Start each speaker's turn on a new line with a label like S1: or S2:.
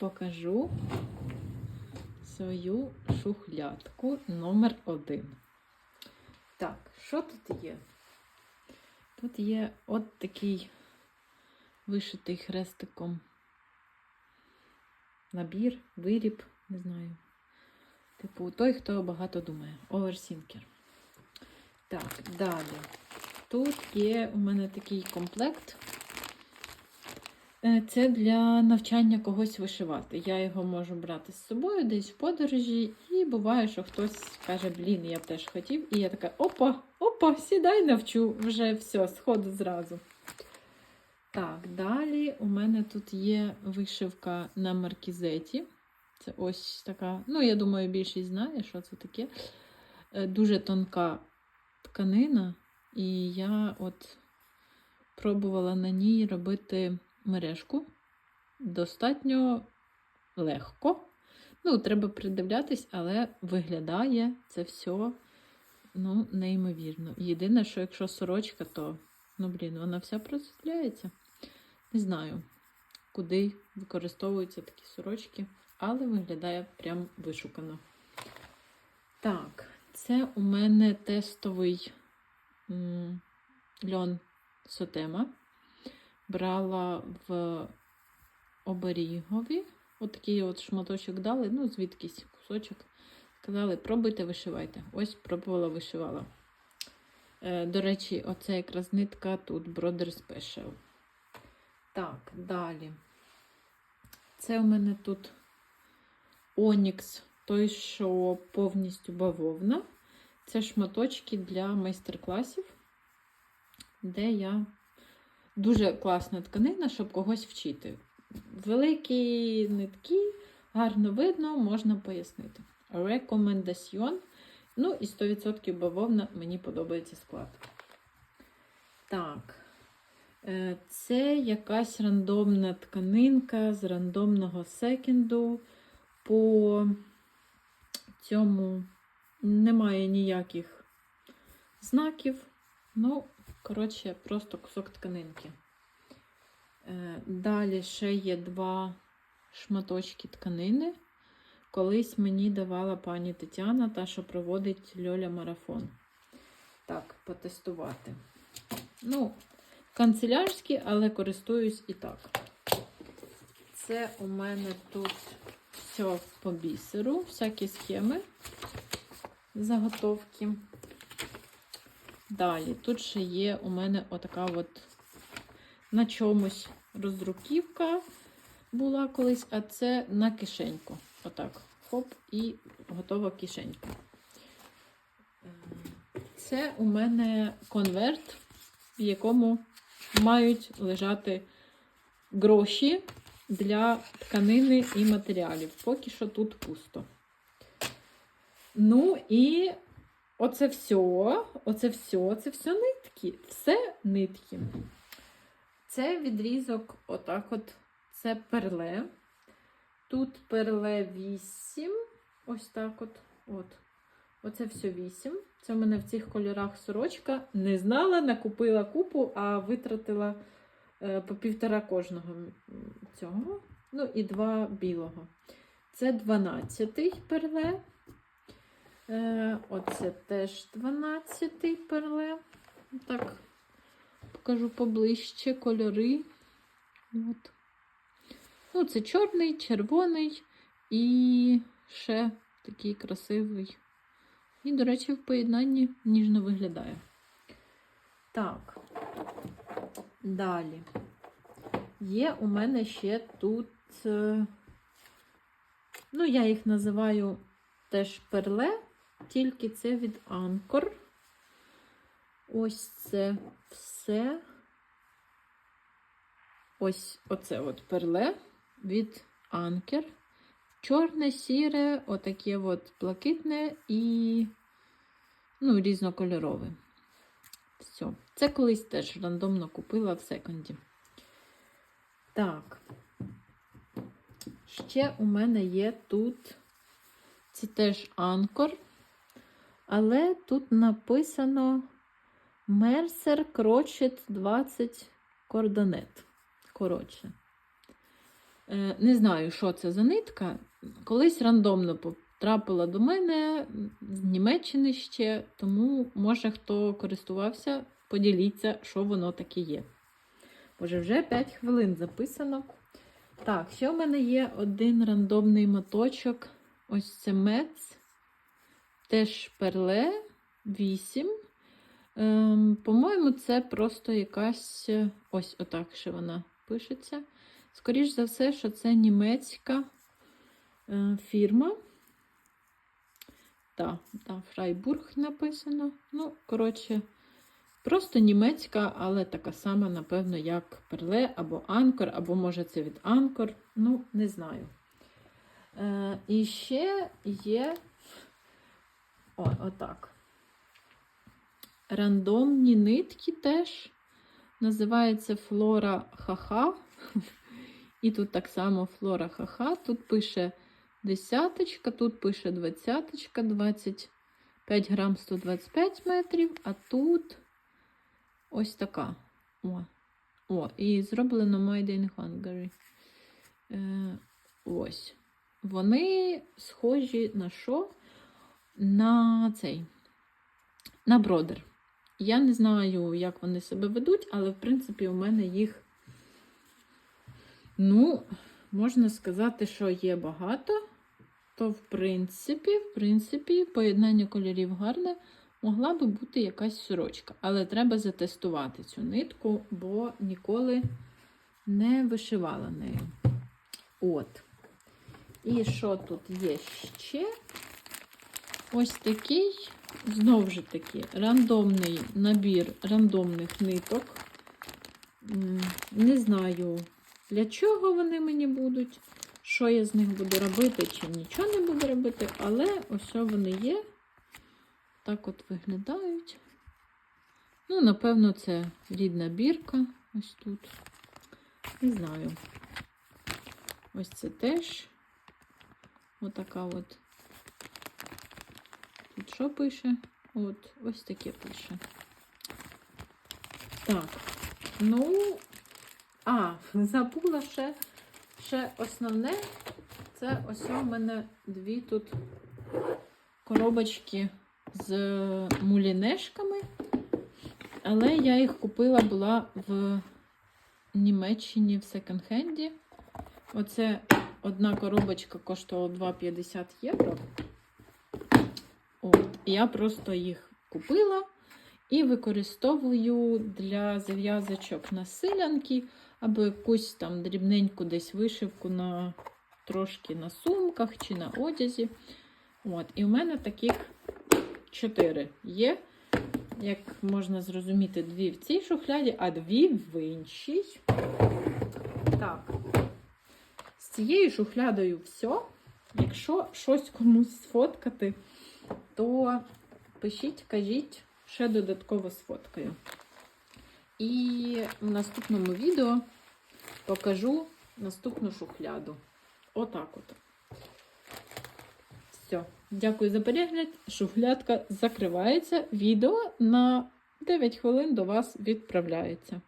S1: покажу свою шухлядку номер один. Так, що тут є? Тут є от такий вишитий хрестиком набір, виріб, не знаю. Типу, той, хто багато думає. Оверсінкер. Так, далі. Тут є у мене такий комплект. Е, Це для навчання когось вишивати. Я його можу брати з собою десь в подорожі, і буває, що хтось каже, блін, я б теж хотів. І я така, опа, опа, сідай, навчу, вже все, сходу зразу. Так, далі у мене тут є вишивка на маркізеті. Це ось така, ну, я думаю, більшість знає, що це таке. Е, Дуже тонка тканина, і я от пробувала на ній робити мережку. Достатньо легко. Ну, треба придивлятись, але виглядає це все ну, неймовірно. Єдине, що якщо сорочка, то, ну, блін, вона вся просвітляється. Не знаю, куди використовуються такі сорочки, але виглядає прям вишукано. Так, це у мене тестовий м, льон Сотема. Брала в оберігові. Отакий от шматочок дали, ну, звідкись кусочок. Сказали, пробуйте, вишивайте. Ось пробувала, вишивала. Е, до речі, оце якраз нитка тут Brother Special. Так, далі. Це у мене тут Онікс, той, що повністю бавовна. Це шматочки для майстер-класів, де я дуже класна тканина, щоб когось вчити. Великі нитки, гарно видно, можна пояснити. Рекомендаціон. Ну і 100% бавовна, мені подобається склад. Так. Е, Це якась рандомна тканинка з рандомного секенду. По цьому немає ніяких знаків. Ну, коротше, просто кусок тканинки. Е, Далі ще є два шматочки тканини. Колись мені давала пані Тетяна, та, що проводить Льоля марафон. Так, потестувати. Ну, канцелярські, але користуюсь і так. Це у мене тут все по бісеру, всякі схеми, заготовки. Далі, тут ще є у мене отака от на чомусь роздруківка була колись, а це на кишеньку. Отак. Хоп, і готова кишенька. Це у мене конверт, в якому мають лежати гроші для тканини і матеріалів. Поки що тут пусто. Ну і оце все, оце все, це все нитки. Все нитки. Це відрізок, отак от, це перле. Тут перле 8. Ось так от. от. Оце все 8. Це в мене в цих кольорах сорочка. Не знала, накупила купу, а витратила е, по півтора кожного цього. Ну і два білого. Це 12 перле. Е, оце теж 12 перле. Так, покажу поближче кольори. От. Ну, це чорний, червоний і ще такий красивий. І, до речі, в поєднанні ніжно виглядає. Так, далі. Є у мене ще тут, е, ну, я їх називаю теж перле, тільки це від Анкор. Ось це все. Ось оце от перле від Анкер. Чорне, сіре, отаке от блакитне і ну, різнокольорове. Все. Це колись теж рандомно купила в секонді. Так. Ще у мене є тут це теж анкор, але тут написано Mercer Crochet 20 кордонет. Коротше. Е, Не знаю, що це за нитка. Колись рандомно потрапила до мене з Німеччини ще, тому може хто користувався, поділіться, що воно таке є. Боже, вже 5 хвилин записано. Так, ще в мене є один рандомний моточок. Ось це мец. Теж перле 8. Ем, по-моєму, це просто якась ось отак ще вона пишеться. Скоріш за все, що це німецька е, фірма. Так, да, Фрайбург написано. Ну, коротше, просто німецька, але така сама, напевно, як Перле або Анкор, або може це від Анкор. Ну, не знаю. Е, і ще є. О, отак. Рандомні нитки теж. Називається Флора Хаха. І тут так само Флора Хаха. Тут пише десяточка, тут пише двадцяточка, 25 грам 125 метрів, а тут ось така. О, О і зроблено Made in Hungary. Е, ось. Вони схожі на що? На цей. На бродер. Я не знаю, як вони себе ведуть, але, в принципі, у мене їх, ну, можна сказати, що є багато. То, в принципі, в принципі, поєднання кольорів гарне. Могла би бути якась сорочка. Але треба затестувати цю нитку, бо ніколи не вишивала нею. От. І що тут є ще? Ось такий, знову ж таки, рандомний набір рандомних ниток. Не знаю, для чого вони мені будуть, що я з них буду робити, чи нічого не буду робити, але ось вони є. Так от виглядають. Ну, напевно, це рідна бірка. Ось тут. Не знаю. Ось це теж. Отака от. Тут що пише? От, ось таке пише. Так. Ну, а, забула ще, ще основне. Це ось у мене дві тут коробочки з мулінешками. Але я їх купила була в Німеччині в секонд-хенді. Оце одна коробочка коштувала 2,50 євро. Я просто їх купила і використовую для зав'язочок на силянки або якусь там дрібненьку десь вишивку на трошки на сумках чи на одязі. От, і в мене таких чотири є. Як можна зрозуміти, дві в цій шухляді, а дві в іншій. Так. З цією шухлядою все. Якщо щось комусь сфоткати, то пишіть, кажіть, ще додатково сфоткаю. І в наступному відео покажу наступну шухляду. Отак от. Все. Дякую за перегляд. Шухлядка закривається. Відео на 9 хвилин до вас відправляється.